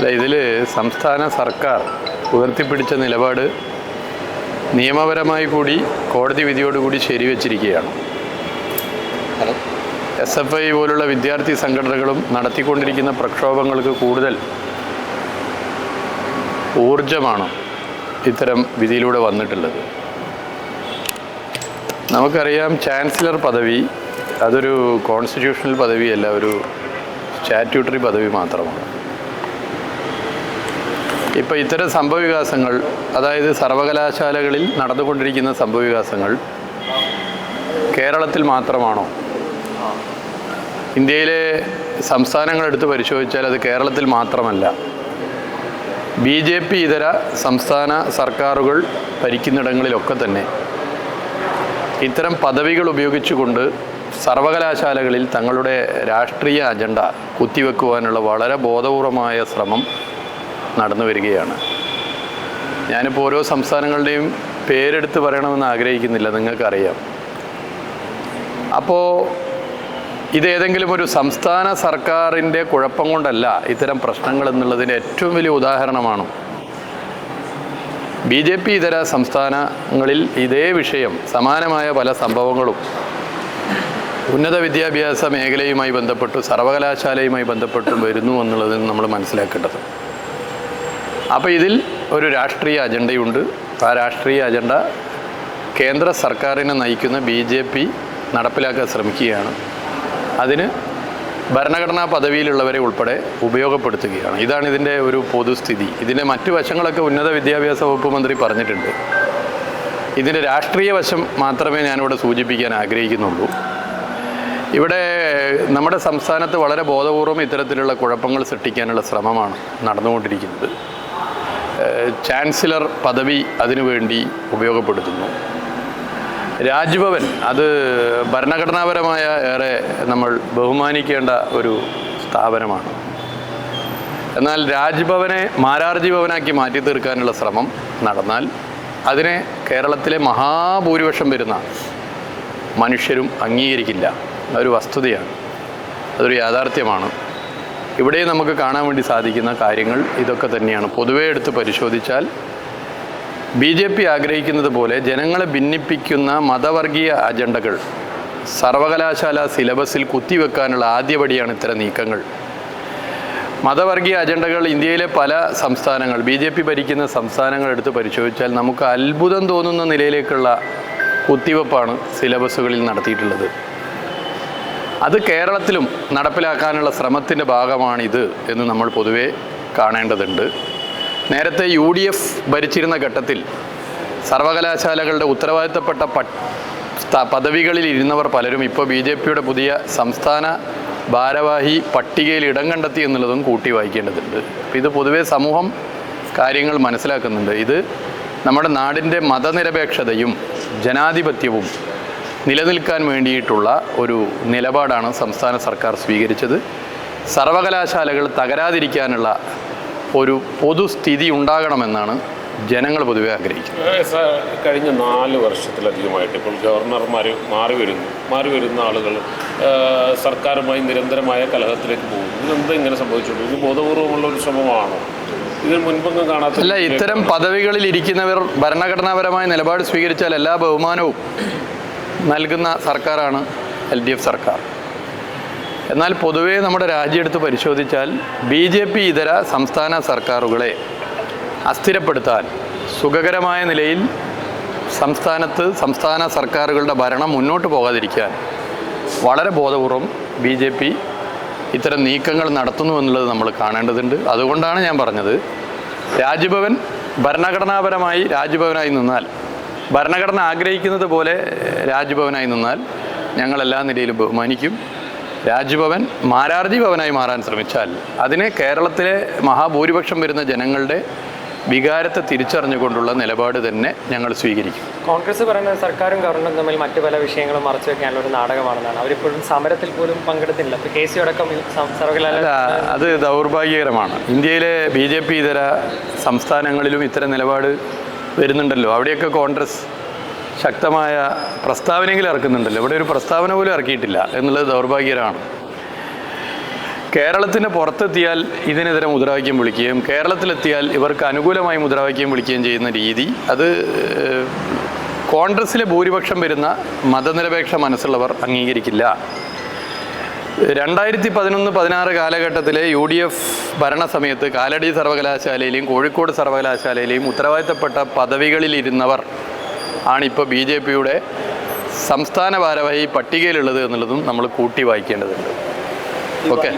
അല്ല ഇതിൽ സംസ്ഥാന സർക്കാർ ഉയർത്തിപ്പിടിച്ച നിലപാട് നിയമപരമായി കൂടി കോടതി വിധിയോടുകൂടി ശരിവെച്ചിരിക്കുകയാണ്. എസ് എഫ് ഐ പോലുള്ള വിദ്യാർത്ഥി സംഘടനകളും നടത്തിക്കൊണ്ടിരിക്കുന്ന പ്രക്ഷോഭങ്ങൾക്ക് കൂടുതൽ ഊർജമാണ് ഇത്തരം വിധിയിലൂടെ വന്നിട്ടുള്ളത്. നമുക്കറിയാം ചാൻസലർ പദവി അതൊരു കോൺസ്റ്റിറ്റ്യൂഷണൽ പദവിയല്ല ഒരു സ്റ്റാറ്റ്യൂട്ടറി പദവി മാത്രമാണ്. ഇപ്പോൾ ഇത്തരം സംഭവവികാസങ്ങൾ അതായത് സർവകലാശാലകളിൽ നടന്നുകൊണ്ടിരിക്കുന്ന സംഭവവികാസങ്ങൾ കേരളത്തിൽ മാത്രമാണോ? ഇന്ത്യയിലെ സംസ്ഥാനങ്ങൾ എടുത്ത് പരിശോധിച്ചാൽ അത് കേരളത്തിൽ മാത്രമല്ല. ബി ജെ പി ഇതര സംസ്ഥാന സർക്കാരുകൾ ഭരിക്കുന്നിടങ്ങളിലൊക്കെ തന്നെ ഇത്തരം പദവികൾ ഉപയോഗിച്ചുകൊണ്ട് സർവകലാശാലകളിൽ തങ്ങളുടെ രാഷ്ട്രീയ അജണ്ട കുത്തിവെക്കുവാനുള്ള വളരെ ബോധപൂർവമായ ശ്രമം നടന്നു വരികയാണ്. ഞാനിപ്പോൾ ഓരോ സംസ്ഥാനങ്ങളുടെയും പേരെടുത്ത് പറയണമെന്ന് ആഗ്രഹിക്കുന്നില്ല നിങ്ങൾക്കറിയാം. അപ്പോൾ ഇതേതെങ്കിലും ഒരു സംസ്ഥാന സർക്കാരിന്റെ കുഴപ്പം കൊണ്ടല്ല ഇത്തരം പ്രശ്നങ്ങൾ എന്നുള്ളതിന്റെ ഏറ്റവും വലിയ ഉദാഹരണമാണ്. ബി ജെ പി ഇതര സംസ്ഥാനങ്ങളിൽ ഇതേ വിഷയം സമാനമായ പല സംഭവങ്ങളും ഉന്നത വിദ്യാഭ്യാസ മേഖലയുമായി ബന്ധപ്പെട്ട് സർവകലാശാലയുമായി ബന്ധപ്പെട്ടും വരുന്നു എന്നുള്ളത് നമ്മൾ മനസ്സിലാക്കേണ്ടത് അപ്പോൾ ഇതിൽ ഒരു രാഷ്ട്രീയ അജണ്ടയുണ്ട്. ആ രാഷ്ട്രീയ അജണ്ട കേന്ദ്ര സർക്കാരിനെ നയിക്കുന്ന ബി ജെ പി നടപ്പിലാക്കാൻ ശ്രമിക്കുകയാണ്. അതിന് ഭരണഘടനാ പദവിയിലുള്ളവരെ ഉൾപ്പെടെ ഉപയോഗപ്പെടുത്തുകയാണ്. ഇതാണ് ഇതിന്റെ ഒരു പൊതുസ്ഥിതി. ഇതിന്റെ മറ്റു വശങ്ങളൊക്കെ ഉന്നത വിദ്യാഭ്യാസ വകുപ്പ് മന്ത്രി പറഞ്ഞിട്ടുണ്ട്. ഇതിന്റെ രാഷ്ട്രീയ വശം മാത്രമേ ഞാനിവിടെ സൂചിപ്പിക്കാൻ ആഗ്രഹിക്കുന്നുള്ളൂ. ഇവിടെ നമ്മുടെ സംസ്ഥാനത്ത് വളരെ ബോധപൂർവം ഇത്തരത്തിലുള്ള കുഴപ്പങ്ങൾ സൃഷ്ടിക്കാനുള്ള ശ്രമമാണ് നടന്നുകൊണ്ടിരിക്കുന്നത്. ചാൻസലർ പദവി അതിനുവേണ്ടി ഉപയോഗപ്പെടുത്തുന്നു. രാജ്ഭവൻ അത് ഭരണഘടനാപരമായ ഏറെ നമ്മൾ ബഹുമാനിക്കേണ്ട ഒരു സ്ഥാപനമാണ്. എന്നാൽ രാജ്ഭവനെ മാരാർജി ഭവനാക്കി മാറ്റി തീർക്കാനുള്ള ശ്രമം നടന്നാൽ അതിനെ കേരളത്തിലെ മഹാഭൂരിപക്ഷം വരുന്ന മനുഷ്യരും അംഗീകരിക്കില്ല. അതൊരു വസ്തുതയാണ്. അതൊരു യാഥാർത്ഥ്യമാണ്. ഇവിടെ നമുക്ക് കാണാൻ വേണ്ടി സാധിക്കുന്ന കാര്യങ്ങൾ ഇതൊക്കെ തന്നെയാണ്. പൊതുവേ എടുത്ത് പരിശോധിച്ചാൽ ബി ജെ പി ആഗ്രഹിക്കുന്നത് പോലെ ജനങ്ങളെ ഭിന്നിപ്പിക്കുന്ന മതവർഗീയ അജണ്ടകൾ സർവകലാശാല സിലബസിൽ കുത്തിവെക്കാനുള്ള ആദ്യപടിയാണ് ഇത്തരം നീക്കങ്ങൾ. മതവർഗീയ അജണ്ടകൾ ഇന്ത്യയിലെ പല സംസ്ഥാനങ്ങൾ ബി ജെ പി ഭരിക്കുന്ന സംസ്ഥാനങ്ങൾ എടുത്ത് പരിശോധിച്ചാൽ നമുക്ക് അത്ഭുതം തോന്നുന്ന നിലയിലേക്കുള്ള കുത്തിവെപ്പാണ് സിലബസുകളിൽ നടത്തിയിട്ടുള്ളത്. അത് കേരളത്തിലും നടപ്പിലാക്കാനുള്ള ശ്രമത്തിന്റെ ഭാഗമാണിത് എന്ന് നമ്മൾ പൊതുവേ കാണേണ്ടതുണ്ട്. നേരത്തെ യു ഡി എഫ് ഭരിച്ചിരുന്ന ഘട്ടത്തിൽ സർവകലാശാലകളുടെ ഉത്തരവാദിത്തപ്പെട്ട പട്ട പദവികളിൽ ഇരുന്നവർ പലരും ഇപ്പോൾ ബി ജെ പിയുടെ പുതിയ സംസ്ഥാന ഭാരവാഹി പട്ടികയിൽ ഇടം കണ്ടെത്തി എന്നുള്ളതും കൂട്ടി വായിക്കേണ്ടതുണ്ട്. ഇത് പൊതുവേ സമൂഹം കാര്യങ്ങൾ മനസ്സിലാക്കുന്നുണ്ട്. ഇത് നമ്മുടെ നാടിന്റെ മതനിരപേക്ഷതയും ജനാധിപത്യവും നിലനിൽക്കാൻ വേണ്ടിയിട്ടുള്ള ഒരു നിലപാടാണ് സംസ്ഥാന സർക്കാർ സ്വീകരിച്ചത്. സർവകലാശാലകൾ തകരാതിരിക്കാനുള്ള ഒരു പൊതുസ്ഥിതി ഉണ്ടാകണമെന്നാണ് ജനങ്ങൾ പൊതുവെ ആഗ്രഹിക്കുന്നത്. കഴിഞ്ഞ നാല് വർഷത്തിലധികമായിട്ട് ഇപ്പോൾ ഗവർണർമാർ മാറി വരുന്നു. മാറി വരുന്ന ആളുകൾ സർക്കാരുമായി നിരന്തരമായ കലഹത്തിലേക്ക് പോകുന്നു. ഇതെന്താ ഇങ്ങനെ സംഭവിച്ചുള്ളൂ ഇത് ബോധപൂർവമുള്ള ഒരു ശ്രമമാണോ? ഇതിന് മുൻപൊന്നും കാണാത്ത അല്ല ഇത്തരം പദവികളിൽ ഇരിക്കുന്നവർ ഭരണഘടനാപരമായ നിലപാട് സ്വീകരിച്ചാൽ എല്ലാ ബഹുമാനവും. നൽകുന്ന സർക്കാരാണ് എൽ ഡി എഫ് സർക്കാർ. എന്നാൽ പൊതുവേ നമ്മുടെ രാജ്യമെടുത്ത് പരിശോധിച്ചാൽ ബി ജെ പി ഇതര സംസ്ഥാന സർക്കാരുകളെ അസ്ഥിരപ്പെടുത്താൻ സുഖകരമായ നിലയിൽ സംസ്ഥാനത്ത് സംസ്ഥാന സർക്കാരുകളുടെ ഭരണം മുന്നോട്ട് പോകാതിരിക്കാൻ വളരെ ബോധപൂർവം ബി ജെ പി ഇത്തരം നീക്കങ്ങൾ നടത്തുന്നു എന്നുള്ളത് നമ്മൾ കാണേണ്ടതുണ്ട്. അതുകൊണ്ടാണ് ഞാൻ പറഞ്ഞത് രാജ്ഭവൻ ഭരണഘടനാപരമായി രാജ്ഭവനായി നിന്നാൽ ഭരണഘടന ആഗ്രഹിക്കുന്നത് പോലെ രാജ്ഭവനായി നിന്നാൽ ഞങ്ങളെല്ലാ നിലയിലും ബഹുമാനിക്കും. രാജ്ഭവൻ മാരാർജി ഭവനായി മാറാൻ ശ്രമിച്ചാൽ അതിനെ കേരളത്തിലെ മഹാഭൂരിപക്ഷം വരുന്ന ജനങ്ങളുടെ വികാരത്തെ തിരിച്ചറിഞ്ഞുകൊണ്ടുള്ള നിലപാട് തന്നെ ഞങ്ങൾ സ്വീകരിക്കും. കോൺഗ്രസ് പറയുന്നത് സർക്കാരും ഗവൺമെന്റും തമ്മിൽ മറ്റു പല വിഷയങ്ങളും മറച്ചു വെക്കാനുള്ള ഒരു നാടകമാണെന്നാണ്. അവരിപ്പോഴും സമരത്തിൽ പോലും പങ്കെടുത്തില്ല. കെ സി അടക്കം സർവകലാശാല അത് ദൗർഭാഗ്യകരമാണ്. ഇന്ത്യയിലെ ബി ജെ പി ഇതര സംസ്ഥാനങ്ങളിലും ഇത്തരം നിലപാട് വരുന്നുണ്ടല്ലോ. അവിടെയൊക്കെ കോൺഗ്രസ് ശക്തമായ പ്രസ്താവനയെങ്കിലും ഇറക്കുന്നുണ്ടല്ലോ. ഇവിടെ ഒരു പ്രസ്താവന പോലും ഇറക്കിയിട്ടില്ല എന്നുള്ളത് ദൗർഭാഗ്യകരമാണ്. കേരളത്തിന് പുറത്തെത്തിയാൽ ഇതിനെതിരെ മുദ്രാവാക്യം വിളിക്കുകയും കേരളത്തിലെത്തിയാൽ ഇവർക്ക് അനുകൂലമായി മുദ്രാവാക്യം വിളിക്കുകയും ചെയ്യുന്ന രീതി അത് കോൺഗ്രസ്സിലെ ഭൂരിപക്ഷം വരുന്ന മതനിരപേക്ഷ മനസ്സുള്ളവർ അംഗീകരിക്കില്ല. രണ്ടായിരത്തി പതിനൊന്ന് പതിനാറ് കാലഘട്ടത്തിലെ യു ഡി എഫ് ഭരണസമയത്ത് കാലടി സർവകലാശാലയിലെയും കോഴിക്കോട് സർവകലാശാലയിലെയും ഉത്തരവാദിത്തപ്പെട്ട പദവികളിലിരുന്നവർ ആണിപ്പോൾ ബി ജെ പിയുടെ സംസ്ഥാന ഭാരവാഹി പട്ടികയിലുള്ളത് എന്നുള്ളതും നമ്മൾ കൂട്ടി വായിക്കേണ്ടതുണ്ട്. ഓക്കെ.